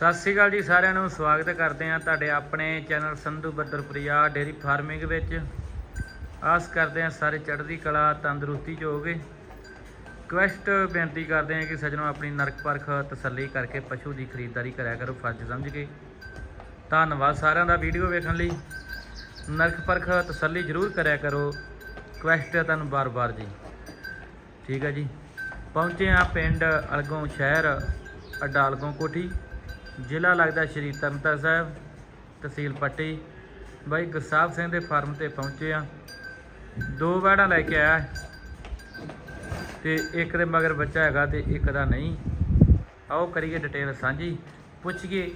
ਸਤਿ ਸ਼੍ਰੀ ਅਕਾਲ ਜੀ ਸਾਰਿਆਂ ਨੂੰ, ਸਵਾਗਤ ਕਰਦੇ ਹਾਂ ਤੁਹਾਡੇ ਆਪਣੇ channel Sandhu Badarpuria dairy farming ਵਿੱਚ। ਆਸ ਕਰਦੇ ਹਾਂ ਸਾਰੇ ਚੜ੍ਹਦੀ ਕਲਾ, ਤੰਦਰੁਸਤੀ ਚ ਹੋਗੇ ਕੁਐਸਟ ਬੇਨਤੀ ਕਰਦੇ ਹਾਂ ਕਿ ਸੱਜਣੋ ਆਪਣੀ ਨਰਕ ਪਰਖ ਤਸੱਲੀ ਕਰਕੇ ਪਸ਼ੂ ਦੀ ਖਰੀਦਦਾਰੀ ਕਰਿਆ ਕਰੋ, ਫਰਜ਼ ਸਮਝ ਕੇ। ਧੰਨਵਾਦ ਸਾਰਿਆਂ ਦਾ ਵੀਡੀਓ ਵੇਖਣ ਲਈ। ਨਰਕ ਪਰਖ ਤਸੱਲੀ ਜ਼ਰੂਰ ਕਰਿਆ ਕਰੋ। ਕੁਐਸਟ ਹੈ ਤੁਹਾਨੂੰ ਬਾਰ-ਬਾਰ ਜੀ। ਠੀਕ ਹੈ ਜੀ। ਪਹੁੰਚੇ ਹਾਂ ਪਿੰਡ ਅਲਗੋਂ ਸ਼ਹਿਰ, ਅੱਡਾ ਅਲਗੋਂ ਕੋਠੀ। ਜ਼ਿਲ੍ਹਾ ਲੱਗਦਾ ਸ਼੍ਰੀ ਤਰਨਤਾਰਨ ਸਾਹਿਬ ਤਹਿਸੀਲ ਪੱਟੀ। ਬਾਈ ਗੁਰਸਾਹਿਬ ਸਿੰਘ ਦੇ ਫਾਰਮ ਤੇ ਪਹੁੰਚੇ ਆ ਦੋ ਵੈੜਾਂ ਲੈ ਕੇ ਆਇਆ। ਤੇ ਇੱਕ ਦੇ ਮਗਰ ਬੱਚਾ ਹੈਗਾ ਤੇ ਇੱਕ ਦਾ ਨਹੀਂ। ਆਓ ਕਰੀਏ ਡਿਟੇਲ ਸਾਂਝੀ। ਪੁੱਛੀਏ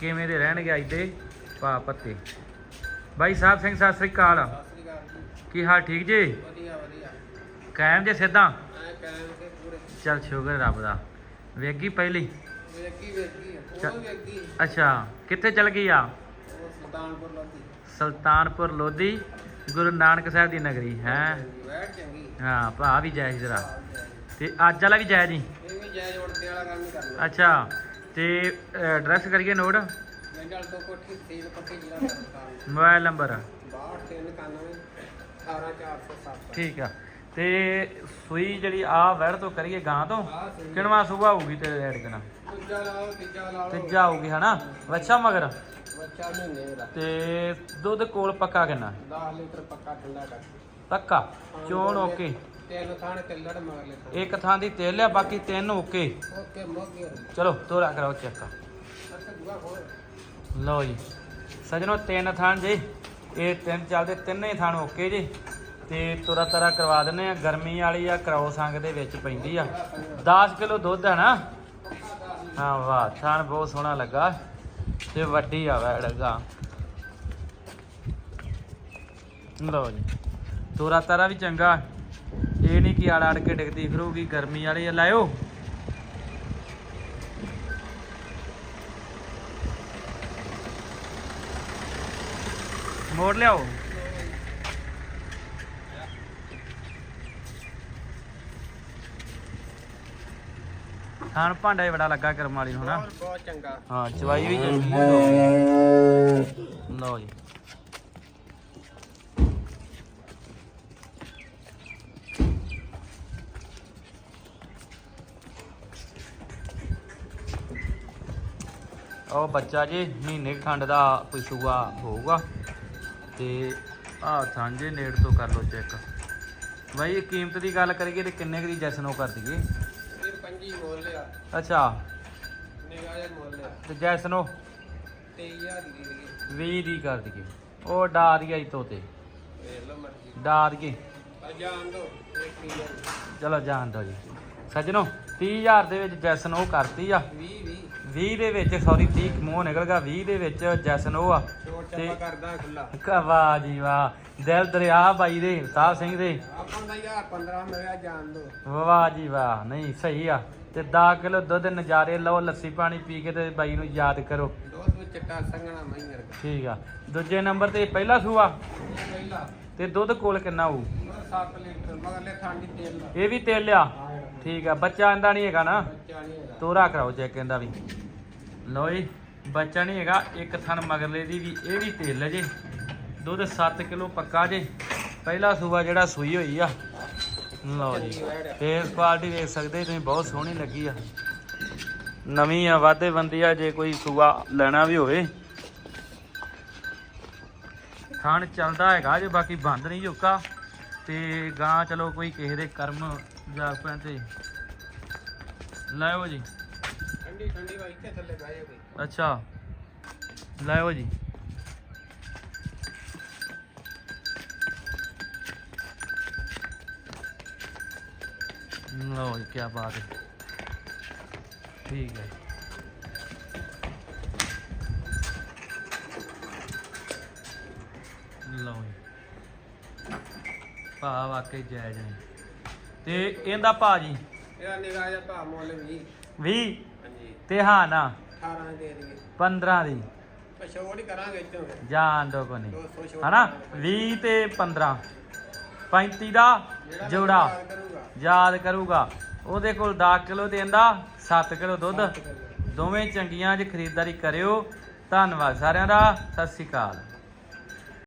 ਕਿਵੇਂ ਦੇ ਰਹਿਣਗੇ ਅੱਜ ਦੇ ਭਾ ਪੱਤੇ। ਬਾਈ ਸਾਹਿਬ ਸਿੰਘ ਸਤਿ ਸ੍ਰੀ ਅਕਾਲ। ਕੀ ਹਾਲ ਠੀਕ ਜੀ? ਵਧੀਆ ਵਧੀਆ। ਕਾਇਮ ਜੇ ਸਿੱਧਾ? ਚੱਲ ਸ਼ੁਕਰ ਰੱਬ ਦਾ। ਵੇਗੀ ਪਹਿਲੀ। ਉਹ ਅੱਛਾ ਕਿੱਥੇ ਚਲ ਗਈ ਆ? ਉਹ ਸੁਲਤਾਨਪੁਰ ਲੋਧੀ। ਸੁਲਤਾਨਪੁਰ ਲੋਧੀ ਗੁਰੂ ਨਾਨਕ ਸਾਹਿਬ ਦੀ ਨਗਰੀ ਹੈ? ਚੰਗੀ ਹਾਂ ਭਾ ਵੀ ਜਾਇਜ਼ ਜਰਾ। ਤੇ ਅੱਜ ਵਾਲਾ ਵੀ ਜਾਇਜ਼ ਜੀ ਇਹ ਵੀ ਜਾਇਜ਼ ਉੜਦੇ ਵਾਲਾ ਕੰਮ ਨਹੀਂ ਕਰਨਾ। ਅੱਛਾ ਤੇ ਐਡਰੈਸ ਕਰੀਏ ਨੋਟ? ਜੰਗਲ ਤੋਂ ਕੋਠੀ ਤੇਲ ਪੱਟੀ ਜ਼ਿਲ੍ਹਾ ਤਰਨਤਾਰਨ ਮੋਬਾਈਲ ਨੰਬਰ। 6291 18407 ਠੀਕ ਆ। ਤੇ ਸੂਈ ਜਿਹੜੀ ਆ ਵੜ ਤੋਂ ਕਰੀਏ ਗਾਂ ਤੋਂ ਕਿਣਵਾ ਸੁਬਾ ਹੋਊਗੀ ਤੇ ਐਡ ਕਰਨਾ ਲਾਓ ਤੀਜਾ ਲਾਓ ਤੀਜਾ ਹੋਊਗੀ। ਹਨਾ? ਵੱਛਾ ਮਗਰ? ਬੱਚਾ ਮਹੀਨੇ ਦਾ। ਤੇ ਦੁੱਧ ਕੋਲ ਪੱਕਾ ਕਿੰਨਾ? 10 ਲੀਟਰ ਪੱਕਾ ਠੰਡਾ ਕਰ ਪੱਕਾ? ਚੋਣ ਓਕੇ। ਤਿੰਨ ਕਿੱਲੜ ਥਾਣ ਇੱਕ ਥਾਂ ਦੀ ਤੇਲ ਆ ਬਾਕੀ ਤਿੰਨ ਓਕੇ। ਓਕੇ ਮੋਗੇ ਚਲੋ ਤੋਰਾ ਕਰਾਓ ਚੈੱਕ। ਲਓ ਜੀ। ਸਜਣੋ ਤਿੰਨ ਥਾਨ ਜੀ। ਇਹ ਤਿੰਨ ਚੱਲਦੇ ਤਿੰਨੇ ਹੀ ਥਾਨ ਓਕੇ ਜੀ। ਤੇ ਤੁਰਾ ਤਰਾ ਕਰਵਾ ਦਿੰਨੇ ਆ। ਗਰਮੀ ਵਾਲੀ ਆ, ਕਰਾਓ ਸੰਗ ਦੇ ਵਿੱਚ ਪੈਂਦੀ ਆ। 10 ਕਿਲੋ ਦੁੱਧ ਹੈ ਨਾ। ਹਾਂ, ਵਾਹ, ਥਾਨ ਬਹੁਤ ਸੋਹਣਾ ਲੱਗਾ। ਤੇ ਵੱਡੀ ਆ ਵੜਗਾ ਲਓ ਜੀ। ਤੁਰਾ ਤਰਾ ਵੀ ਚੰਗਾ। ਇਹ ਨਹੀਂ ਕਿ ਆੜ ਆੜ ਕੇ ਡਿੱਗਦੀ ਫਿਰੂਗੀ, ਗਰਮੀ ਵਾਲੀ ਆ। ਲਾਇਓ। ਮੋੜ ਲਿਆਓ। ਖਾਣ ਭਾਂਡਾ ਹੀ ਬੜਾ ਲੱਗਾ ਕਰਮ ਵਾਲੀ ਨੂੰ ਹਨਾ। ਬਹੁਤ ਚੰਗਾ। ਹਾਂ ਚਵਾਈ ਵੀ ਚੰਗੀ ਹੈ ਲਓ ਜੀ। ਉਹ ਬੱਚਾ ਜੀ ਮਹੀਨੇ ਖੰਡ ਦਾ ਕੋਈ ਸੂਆ ਹੋਊਗਾ। ਤੇ ਆਹ ਸਾਂਝੇ ਨੇੜ ਤੋਂ ਕਰ ਲਓ ਚੈੱਕ। ਬਾਈ ਇਹ ਕੀਮਤ ਦੀ ਗੱਲ ਕਰੀਏ ਤੇ ਕਿੰਨੇ ਕੁ ਦੀ ਜੈਸਨ ਉਹ ਕਰ ਦਈਏ? ਮੋਲ ਲਿਆ ਅੱਛਾ। ਨਿਗਾਹ ਜਿਹਾ ਮੋਲ ਲਿਆ ਤੇ ਜੈਸਨ? ਉਹ 23000 ਦੀ ਦੇ ਦਈਏ। 20 ਦੀ ਕਰ ਦਈਏ। ਉਹ ਡਾਰ ਗਿਆ ਇਤੋਂ ਤੇ। ਵੇਖ ਲਓ ਮਰਜ਼ੀ। ਡਾਰ ਗਏ। ਆ ਜਾਣ ਦੋ ਇੱਕ ਹੀ ਚਲੋ ਜਾਣ ਦੋ ਜੀ। ਸੱਜਣੋ 30000 ਦੇ ਵਿੱਚ ਜੈਸਨ ਉਹ ਕਰਤੀ ਆ। 20 20 20 ਦੇ ਵਿੱਚ ਸੌਰੀ 30 ਮੂੰਹ ਨਿਕਲ ਗਿਆ 20 ਦੇ ਵਿੱਚ ਜੈਸਨ ਉਹ ਆ। ਤੇ ਕਰਦਾ ਖੁੱਲਾ। ਵਾਹ ਜੀ ਵਾਹ ਦਿਲ ਦਰਿਆ ਬਾਈ ਦੇ ਸਾਹਿਬ ਸਿੰਘ ਦੇ। ਆਪਾਂ ਦਾ ਯਾਰ 15 ਮਿਲਿਆ ਜਾਣ ਦੋ। ਵਾਹ ਜੀ ਵਾਹ ਨਹੀਂ ਸਹੀ ਆ। ਤੇ 10 ਕਿਲੋ ਦੁੱਧ ਨਜ਼ਾਰੇ ਲਓ ਲੱਸੀ ਪਾਣੀ ਪੀ ਕੇ ਤੇ ਬਾਈ ਨੂੰ ਯਾਦ ਕਰੋ। ਦੁੱਧ ਵਿੱਚ ਚਿੱਟਾ ਸੰਘਣਾ ਮਹੀਂ ਵਰਗਾ ਠੀਕ ਆ। ਦੂਜੇ ਨੰਬਰ ਤੇ ਪਹਿਲਾ ਸੂਆ? ਪਹਿਲਾ। ਤੇ ਦੁੱਧ ਕੋਲ ਕਿੰਨਾ ਹੋਊ? ਉਹ 7 ਲੀਟਰ ਮਗਰਲੇ ਠੰਡੀ ਤੇਲ ਦਾ ਇਹ ਵੀ ਤੇਲ ਲਿਆ ਠੀਕ ਆ ਬੱਚਾ ਇਹਦਾ ਨਹੀਂ ਹੈਗਾ ਨਾ? ਬੱਚਾ ਨਹੀਂ ਹੈਗਾ। ਤੋਰਾ ਕਰਾਓ ਚੈੱਕ ਇਹਦਾ ਵੀ। ਲਓ ਜੀ ਬੱਚਾ ਨਹੀਂ ਹੈਗਾ ਇੱਕ ਥਣ ਮਗਰਲੇ ਦੀ ਵੀ ਇਹ ਵੀ ਤੇਲ ਹੈ ਜੇ। ਦੁੱਧ 7 ਕਿਲੋ ਪੱਕਾ ਜੇ। ਪਹਿਲਾ ਸੂਆ ਜਿਹੜਾ ਸੂਈ ਹੋਈ ਆ। ਲਓ ਜੀ ਫੇਸ ਕੁਆਲਿਟੀ ਦੇਖ ਸਕਦੇ ਤੁਸੀਂ ਬਹੁਤ ਸੋਹਣੀ ਲੱਗੀ ਆ। ਨਵੀਂ ਆ ਵਾਧੇ ਬੰਦੀ ਆ ਜੇ ਕੋਈ ਸੂਆ ਲੈਣਾ ਵੀ ਹੋਵੇ। ਖਾਣ ਚੱਲਦਾ ਹੈਗਾ ਜੇ ਬਾਕੀ ਬੰਦ ਨਹੀਂ ਝੁਕਾ। ਤੇ ਗਾਂ ਚਲੋ ਕੋਈ ਕਿਸੇ ਦੇ ਕਰਮ ਜਾਗ ਪੈਣ ਤੇ। ਲਾਇਓ ਜੀ। ਠੰਡੀ ਠੰਡੀ ਵਾਈ ਕੇ ਥੱਲੇ ਜਾ ਕੋਈ। ਅੱਛਾ। ਲਾਇਓ ਜੀ। ਲਓ ਜੀ ਕੀ ਬਾਤ ਹੈ। ਠੀਕ ਹੈ। ਲਓ ਜੀ। ਭਾ ਵਾਕਈ ਜਾਇਜ਼ ਹੈ ਤੇ ਇਹਦਾ ਭਾ ਜੀ? ਇਹਦਾ ਨਿਗਾਹ ਜਿਹਾ ਭਾ ਮੁੱਲ 20 20 ਹਾਂਜੀ। ਤੇ ਹਾਂ ਨਾ? 18 ਦੇ ਦਈਏ 15 ਦੀ। ਪਛੋੜ ਹੀ ਕਰਾਂਗੇ ਇੱਥੋਂ ਜਾਣ ਦੋ ਕੋ 200 ਨਹੀਂ ਛੋੜ ਹਨਾ 20 ਤੇ 15 35 ਦਾ ਜੋੜਾ। ਯਾਦ ਕਰੂਗਾ। ਉਹਦੇ ਕੋਲ 10 ਕਿਲੋ ਦੇਂਦਾ 7 ਕਿਲੋ ਦੁੱਧ। ਦੋਵੇਂ ਚੰਗੀਆਂ 'ਚ ਖਰੀਦਦਾਰੀ ਕਰਿਓ। ਧੰਨਵਾਦ ਸਾਰਿਆਂ ਦਾ। ਸਤਿ ਸ਼੍ਰੀ ਅਕਾਲ।